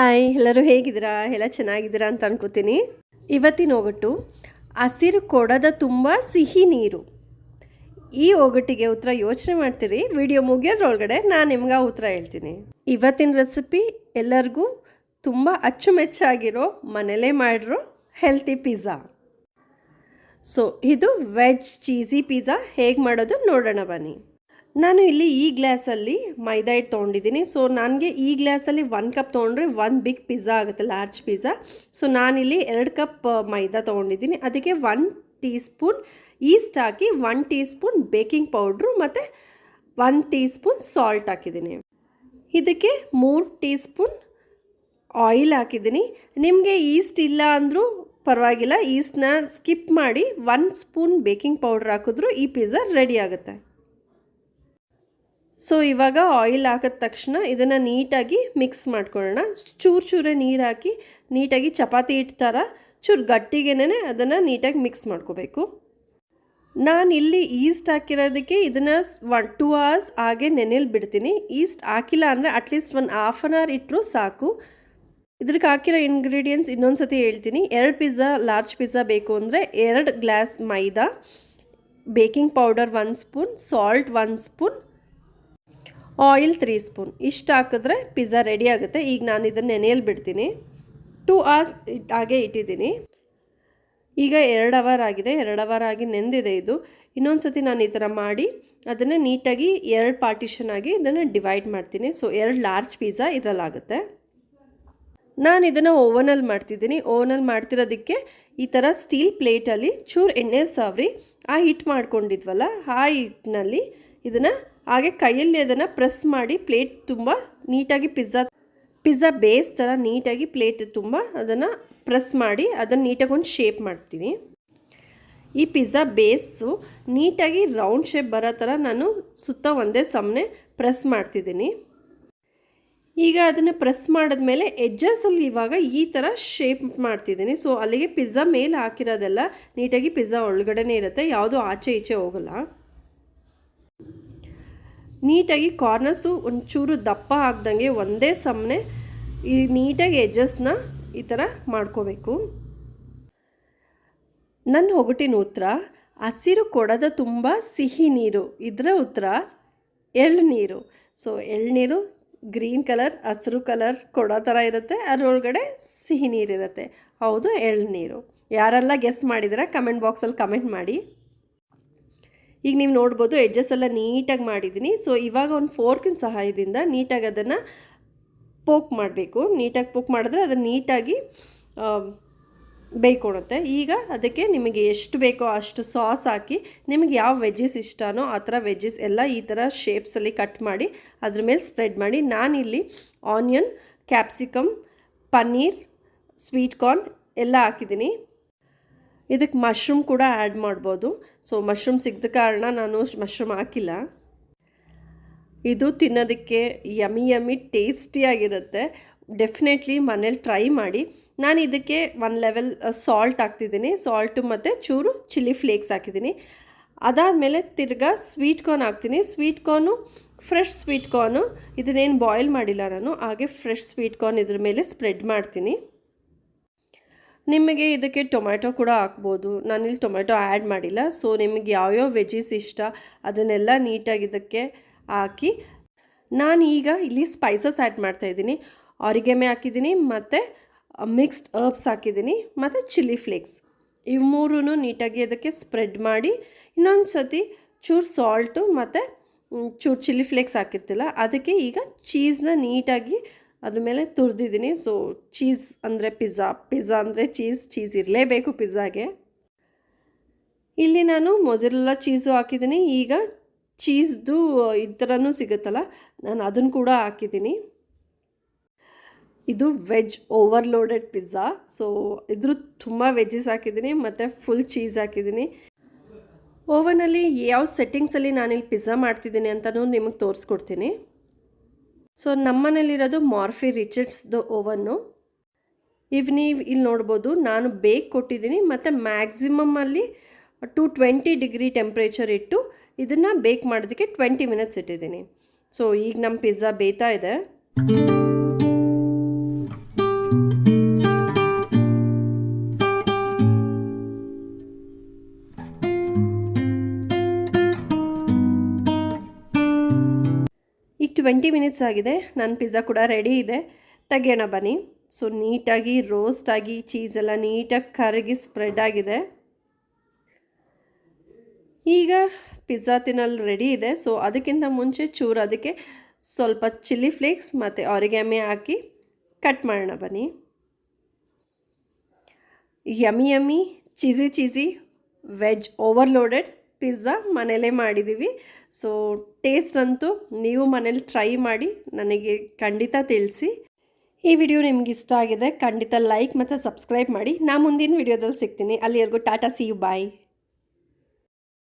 Hi ಎಲ್ಲರೂ ಹೇಗಿದ್ದೀರಾ? ಎಲ್ಲ ಚೆನ್ನಾಗಿದ್ದೀರಾ ಅಂತ ಅನ್ಕೋತೀನಿ. ಇವತ್ತಿನ ಒಗಟು, ಹಸಿರು ಕೊಡದ ತುಂಬ ಸಿಹಿ ನೀರು. ಈ ಒಗಟಿಗೆ ಉತ್ತರ ಯೋಚನೆ ಮಾಡ್ತೀರಿ. ವಿಡಿಯೋ ಮುಗಿಯೋದ್ರೊಳಗಡೆ ನಾನು ನಿಮ್ಗೆ ಉತ್ತರ ಹೇಳ್ತೀನಿ. ಇವತ್ತಿನ ರೆಸಿಪಿ ಎಲ್ಲರಿಗೂ ತುಂಬ ಅಚ್ಚುಮೆಚ್ಚಾಗಿರೋ, ಮನೇಲೇ ಮಾಡಿರೋ ಹೆಲ್ತಿ ಪಿಜ್ಜಾ ಸೊ ಇದು ವೆಜ್ ಚೀಸಿ ಪಿಜ್ಜಾ ಹೇಗೆ ಮಾಡೋದು ನೋಡೋಣ ಬನ್ನಿ. ನಾನು ಇಲ್ಲಿ ಈ ಗ್ಲಾಸಲ್ಲಿ ಮೈದಾ ಹಿಟ್ಟು ತೊಗೊಂಡಿದ್ದೀನಿ. ಸೊ ನನಗೆ ಈ ಗ್ಲಾಸಲ್ಲಿ ಒನ್ ಕಪ್ ತೊಗೊಂಡ್ರೆ ಒನ್ ಬಿಗ್ ಪಿಜ್ಜಾ ಆಗುತ್ತೆ ಲಾರ್ಜ್ ಪಿಜ್ಜಾ ಸೊ ನಾನಿಲ್ಲಿ ಎರಡು ಕಪ್ ಮೈದಾ ತೊಗೊಂಡಿದ್ದೀನಿ. ಅದಕ್ಕೆ ಒನ್ ಟೀ ಸ್ಪೂನ್ ಈಸ್ಟ್ ಹಾಕಿ one teaspoon baking powder ಮತ್ತು ಒನ್ ಟೀ ಸ್ಪೂನ್ ಸಾಲ್ಟ್ ಹಾಕಿದ್ದೀನಿ. ಇದಕ್ಕೆ ಮೂರು ಟೀ ಸ್ಪೂನ್ ಆಯಿಲ್ ಹಾಕಿದ್ದೀನಿ. ನಿಮಗೆ ಈಸ್ಟ್ ಇಲ್ಲ ಅಂದರೂ ಪರವಾಗಿಲ್ಲ. ಈಸ್ಟ್ನ ಸ್ಕಿಪ್ ಮಾಡಿ ಒನ್ ಸ್ಪೂನ್ ಬೇಕಿಂಗ್ ಪೌಡ್ರ್ ಹಾಕಿದ್ರೂ ಈ ಪಿಜ್ಜಾ ರೆಡಿ ಆಗುತ್ತೆ. ಸೊ ಇವಾಗ ಆಯಿಲ್ ಹಾಕಿದ ತಕ್ಷಣ ಇದನ್ನು ನೀಟಾಗಿ ಮಿಕ್ಸ್ ಮಾಡ್ಕೊಳ್ಳೋಣ. ಚೂರು ಚೂರೇ ನೀರು ಹಾಕಿ ನೀಟಾಗಿ ಚಪಾತಿ ಹಿಟ್ಟು ಥರ ಚೂರು ಗಟ್ಟಿಗೆನೇ ಅದನ್ನು ನೀಟಾಗಿ ಮಿಕ್ಸ್ ಮಾಡ್ಕೋಬೇಕು. ನಾನು ಇಲ್ಲಿ ಈಸ್ಟ್ ಹಾಕಿರೋದಕ್ಕೆ ಇದನ್ನು ಒನ್ ಟೂ ಅವರ್ಸ್ ಹಾಗೆ ನೆನೆಯಲ್ಲಿ ಬಿಡ್ತೀನಿ. ಈಸ್ಟ್ ಹಾಕಿಲ್ಲ ಅಂದರೆ ಅಟ್ಲೀಸ್ಟ್ ಒಂದು ಹಾಫ್ ಆನ್ ಅವರ್ ಇಟ್ಟರೂ ಸಾಕು. ಇದ್ರಿಗೆ ಹಾಕಿರೋ ಇಂಗ್ರೀಡಿಯೆಂಟ್ಸ್ ಇನ್ನೊಂದು ಸತಿ ಹೇಳ್ತೀನಿ. ಎರಡು ಪಿಜ್ಜಾ ಲಾರ್ಜ್ ಪಿಜ್ಜಾ ಬೇಕು ಅಂದರೆ ಎರಡು ಗ್ಲಾಸ್ ಮೈದಾ baking powder one spoon salt one spoon oil three spoon. ಇಷ್ಟು ಹಾಕಿದ್ರೆ ಪಿಜ್ಜಾ ರೆಡಿ ಆಗುತ್ತೆ. ಈಗ ನಾನು ಇದನ್ನು ನೆನೆಯಲ್ಲಿ ಬಿಡ್ತೀನಿ. ಟೂ ಅವರ್ಸ್ ಇಟ್ ಹಾಗೆ ಇಟ್ಟಿದ್ದೀನಿ. ಈಗ ಎರಡು ಅವರ್ ಆಗಿದೆ. ಎರಡು ಅವರ್ ಆಗಿ ನೆಂದಿದೆ ಇದು. ಇನ್ನೊಂದು ಸತಿ ನಾನು ಈ ಥರ ಮಾಡಿ ಅದನ್ನು ನೀಟಾಗಿ ಎರಡು ಪಾರ್ಟಿಷನ್ ಆಗಿ ಇದನ್ನು ಡಿವೈಡ್ ಮಾಡ್ತೀನಿ. ಸೊ ಎರಡು ಲಾರ್ಜ್ ಪಿಜ್ಜಾ ಇದರಲ್ಲಾಗುತ್ತೆ ನಾನು ಇದನ್ನು ಓವನಲ್ಲಿ ಮಾಡ್ತಿದ್ದೀನಿ. ಓವನಲ್ಲಿ ಮಾಡ್ತಿರೋದಕ್ಕೆ ಈ ಥರ ಸ್ಟೀಲ್ ಪ್ಲೇಟಲ್ಲಿ ಚೂರು ಎಣ್ಣೆ ಸಾವ್ರಿ ಆ ಹಿಟ್ಟು ಮಾಡ್ಕೊಂಡಿದ್ವಲ್ಲ, ಆ ಹಿಟ್ಟಿನಲ್ಲಿ ಇದನ್ನು ಹಾಗೆ ಕೈಯಲ್ಲಿ ಅದನ್ನು ಪ್ರೆಸ್ ಮಾಡಿ ಪ್ಲೇಟ್ ತುಂಬ ನೀಟಾಗಿ ಪಿಜ್ಜಾ ಪಿಜ್ಜಾ ಬೇಸ್ ಥರ ನೀಟಾಗಿ ಪ್ಲೇಟ್ ತುಂಬ ಅದನ್ನು ಪ್ರೆಸ್ ಮಾಡಿ ಅದನ್ನು ನೀಟಾಗಿ ಒಂದು ಶೇಪ್ ಮಾಡ್ತೀನಿ. ಈ ಪಿಜ್ಜಾ ಬೇಸು ನೀಟಾಗಿ ರೌಂಡ್ ಶೇಪ್ ಬರೋ ಥರ ನಾನು ಸುತ್ತ ಒಂದೇ ಸಮನೆ ಪ್ರೆಸ್ ಮಾಡ್ತಿದ್ದೀನಿ. ಈಗ ಅದನ್ನು ಪ್ರೆಸ್ ಮಾಡಿದ್ಮೇಲೆ ಎಜ್ಜಸಲ್ಲಿ ಇವಾಗ ಈ ಥರ ಶೇಪ್ ಮಾಡ್ತಿದ್ದೀನಿ. ಸೊ ಅಲ್ಲಿಗೆ ಪಿಜ್ಜಾ ಮೇಲೆ ಹಾಕಿರೋದೆಲ್ಲ ನೀಟಾಗಿ ಪಿಜ್ಜಾ ಒಳಗಡೆನೇ ಇರುತ್ತೆ. ಯಾವುದೂ ಆಚೆ ಈಚೆ ಹೋಗಲ್ಲ. ನೀಟಾಗಿ ಕಾರ್ನರ್ಸು ಒಂಚೂರು ದಪ್ಪ ಆಗ್ದಂಗೆ ಒಂದೇ ಸಮನೆ ಈ ನೀಟಾಗಿ ಎಡ್ಜಸ್ನ ಈ ಥರ ಮಾಡ್ಕೋಬೇಕು. ನನ್ನ ಒಗಟಿನ ಉತ್ತರ, ಹಸಿರು ಕೊಡದ ತುಂಬ ಸಿಹಿ ನೀರು ಇದರ ಉತ್ತರ ಎಳ್ನೀರು ಸೊ ಎಳ್ನೀರು ಗ್ರೀನ್ ಕಲರ್ ಹಸಿರು ಕಲರ್ ಕೊಡೋ ಥರ ಇರುತ್ತೆ, ಅದರೊಳಗಡೆ ಸಿಹಿ ನೀರಿರುತ್ತೆ ಹೌದು ಎಳ್ನೀರು ಯಾರೆಲ್ಲ ಗೆಸ್ ಮಾಡಿದರೆ ಕಮೆಂಟ್ ಬಾಕ್ಸಲ್ಲಿ ಕಮೆಂಟ್ ಮಾಡಿ. ಈಗ ನೀವು ನೋಡ್ಬೋದು ಎಡ್ಜಸ್ ಎಲ್ಲ ನೀಟಾಗಿ ಮಾಡಿದ್ದೀನಿ. ಸೊ ಇವಾಗ ಒಂದು ಫೋರ್ಕಿನ ಸಹಾಯದಿಂದ ನೀಟಾಗಿ ಅದನ್ನು ಪೋಕ್ ಮಾಡಬೇಕು. ನೀಟಾಗಿ ಪೋಕ್ ಮಾಡಿದ್ರೆ ಅದನ್ನು ನೀಟಾಗಿ ಬೇಯ್ಕೊಡುತ್ತೆ ಈಗ ಅದಕ್ಕೆ ನಿಮಗೆ ಎಷ್ಟು ಬೇಕೋ ಅಷ್ಟು ಸಾಸ್ ಹಾಕಿ ನಿಮಗೆ ಯಾವ ವೆಜ್ಜಸ್ ಇಷ್ಟನೋ ಆ ಥರ ವೆಜ್ಜಸ್ ಎಲ್ಲ ಈ ಥರ ಶೇಪ್ಸಲ್ಲಿ ಕಟ್ ಮಾಡಿ ಅದ್ರ ಮೇಲೆ ಸ್ಪ್ರೆಡ್ ಮಾಡಿ. ನಾನಿಲ್ಲಿ onion capsicum paneer sweet corn ಎಲ್ಲ ಹಾಕಿದ್ದೀನಿ. ಇದಕ್ಕೆ ಮಶ್ರೂಮ್ ಕೂಡ ಆ್ಯಡ್ ಮಾಡ್ಬೋದು. ಸೊ ಮಶ್ರೂಮ್ ಸಿಗದ ಕಾರಣ ನಾನು ಮಶ್ರೂಮ್ ಹಾಕಿಲ್ಲ. ಇದು ತಿನ್ನೋದಕ್ಕೆ ಯಮಿ ಯಮಿ ಟೇಸ್ಟಿಯಾಗಿರುತ್ತೆ ಡೆಫಿನೆಟ್ಲಿ ಮನೇಲಿ ಟ್ರೈ ಮಾಡಿ. ನಾನು ಇದಕ್ಕೆ ಒನ್ ಲೆವೆಲ್ ಸಾಲ್ಟ್ ಹಾಕ್ತಿದ್ದೀನಿ. ಸಾಲ್ಟು ಮತ್ತು ಚೂರು ಚಿಲ್ಲಿ ಫ್ಲೇಕ್ಸ್ ಹಾಕಿದ್ದೀನಿ. ಅದಾದಮೇಲೆ ತಿರ್ಗಾ ಸ್ವೀಟ್ ಕಾರ್ನ್ ಹಾಕ್ತೀನಿ. Sweet corn fresh sweet corn ಇದನ್ನೇನು ಬಾಯ್ಲ್ ಮಾಡಿಲ್ಲ ನಾನು. ಹಾಗೆ ಫ್ರೆಶ್ ಸ್ವೀಟ್ ಕಾರ್ನ್ ಇದ್ರ ಮೇಲೆ ಸ್ಪ್ರೆಡ್ ಮಾಡ್ತೀನಿ. ನಿಮಗೆ ಇದಕ್ಕೆ ಟೊಮ್ಯಾಟೊ ಕೂಡ ಹಾಕ್ಬೋದು. ನಾನಿಲ್ಲಿ ಟೊಮೆಟೊ ಆ್ಯಡ್ ಮಾಡಿಲ್ಲ. ಸೊ, ನಿಮಗೆ ಯಾವ್ಯಾವ ವೆಜೀಸ್ ಇಷ್ಟ ಅದನ್ನೆಲ್ಲ ನೀಟಾಗಿ ಇದಕ್ಕೆ ಹಾಕಿ. ನಾನು ಈಗ ಇಲ್ಲಿ ಸ್ಪೈಸಸ್ ಆ್ಯಡ್ ಮಾಡ್ತಾಯಿದ್ದೀನಿ ಆರಿಗೆಮೆ ಹಾಕಿದ್ದೀನಿ ಮತ್ತು ಮಿಕ್ಸ್ಡ್ ಹರ್ಬ್ಸ್ ಹಾಕಿದ್ದೀನಿ ಮತ್ತು ಚಿಲ್ಲಿ ಫ್ಲೇಕ್ಸ್. ಇವು ಮೂರೂ ನೀಟಾಗಿ ಅದಕ್ಕೆ ಸ್ಪ್ರೆಡ್ ಮಾಡಿ, ಇನ್ನೊಂದು ಸತಿ ಚೂರು ಸಾಲ್ಟು ಮತ್ತು ಚೂರು ಚಿಲ್ಲಿ ಫ್ಲೇಕ್ಸ್ ಹಾಕಿರ್ತಿಲ್ಲ, ಅದಕ್ಕೆ ಈಗ ಚೀಸ್ನ ನೀಟಾಗಿ ಅದ್ರ ಮೇಲೆ ತುರಿದಿದ್ದೀನಿ. ಸೊ ಚೀಸ್ ಅಂದರೆ ಪಿಜ್ಜಾ ಪಿಜ್ಜಾ ಅಂದರೆ ಚೀಸ್ ಚೀಸ್ ಇರಲೇಬೇಕು ಪಿಜ್ಜಾಗೆ ಇಲ್ಲಿ ನಾನು ಮೊಜರೆಲ್ಲ ಚೀಸು ಹಾಕಿದ್ದೀನಿ. ಈಗ ಚೀಸ್ದು ಈ ಥರನೂ ಸಿಗುತ್ತಲ್ಲ, ನಾನು ಅದನ್ನು ಕೂಡ ಹಾಕಿದ್ದೀನಿ. ಇದು ವೆಜ್ ಓವರ್ಲೋಡೆಡ್ ಪಿಜ್ಜಾ ಸೊ ಇದ್ರ ತುಂಬ ವೆಜ್ಜಸ್ ಹಾಕಿದ್ದೀನಿ, ಮತ್ತು ಫುಲ್ ಚೀಸ್ ಹಾಕಿದ್ದೀನಿ. ಓವನಲ್ಲಿ ಯಾವ ಸೆಟ್ಟಿಂಗ್ಸಲ್ಲಿ ನಾನಿಲ್ಲಿ ಪಿಜ್ಜಾ ಮಾಡ್ತಿದ್ದೀನಿ ಅಂತಲೂ ನಿಮಗೆ ತೋರಿಸ್ಕೊಡ್ತೀನಿ. ಸೊ ನಮ್ಮನೇಲಿರೋದು ಮಾರ್ಫಿ ರಿಚರ್ಡ್ಸ್ದು ಓವನ್ನು. ಇವ್ ನೀವು ಇಲ್ಲಿ ನೋಡ್ಬೋದು, ನಾನು ಬೇಕ್ ಕೊಟ್ಟಿದ್ದೀನಿ, ಮತ್ತು ಮ್ಯಾಕ್ಸಿಮಮ್ಮಲ್ಲಿ ಟು ಟ್ವೆಂಟಿ ಡಿಗ್ರಿ ಟೆಂಪ್ರೇಚರ್ ಇಟ್ಟು ಇದನ್ನು ಬೇಕ್ ಮಾಡೋದಕ್ಕೆ ಟ್ವೆಂಟಿ ಮಿನಿಟ್ಸ್ ಇಟ್ಟಿದ್ದೀನಿ. ಸೊ ಈಗ ನಮ್ಮ ಪಿಜ್ಜಾ ಬೇಯ್ತಾ ಇದೆ. ಟ್ವೆಂಟಿ ಮಿನಿಟ್ಸ್ ಆಗಿದೆ. ನನ್ನ ಪಿಜ್ಜಾ ಕೂಡ ರೆಡಿ ಇದೆ. ತೆಗೆಯೋಣ ಬನ್ನಿ. ಸೊ ನೀಟಾಗಿ ರೋಸ್ಟ್ ಆಗಿ ಚೀಸ್ ಎಲ್ಲ ನೀಟಾಗಿ ಕರಗಿ ಸ್ಪ್ರೆಡ್ ಆಗಿದೆ. ಈಗ ಪಿಜ್ಜಾ ತಿನ್ನಲು ರೆಡಿ ಇದೆ. ಸೊ ಅದಕ್ಕಿಂತ ಮುಂಚೆ ಚೂರು ಅದಕ್ಕೆ ಸ್ವಲ್ಪ ಚಿಲ್ಲಿ ಫ್ಲೇಕ್ಸ್ ಮತ್ತು ಆರಿಗ್ಯಾಮಿ ಹಾಕಿ ಕಟ್ ಮಾಡೋಣ ಬನ್ನಿ. Yummy yummy cheesy cheesy veg overloaded pizza ಮನೇಲೇ ಮಾಡಿದ್ದೀವಿ ಸೊ ಟೇಸ್ಟ್ ಅಂತೂ ನೀವು ಮನೇಲಿ ಟ್ರೈ ಮಾಡಿ ನನಗೆ ಖಂಡಿತ ತಿಳಿಸಿ. ಈ ವಿಡಿಯೋ ನಿಮ್ಗೆ ಇಷ್ಟ ಆಗಿದೆ, ಖಂಡಿತ ಲೈಕ್ ಮತ್ತು ಸಬ್ಸ್ಕ್ರೈಬ್ ಮಾಡಿ. ನಾ ಮುಂದಿನ ವಿಡಿಯೋದಲ್ಲಿ ಸಿಗ್ತೀನಿ. ಅಲ್ಲಿವರೆಗೂ ಟಾಟಾ ಸಿ ಯು ಬಾಯ್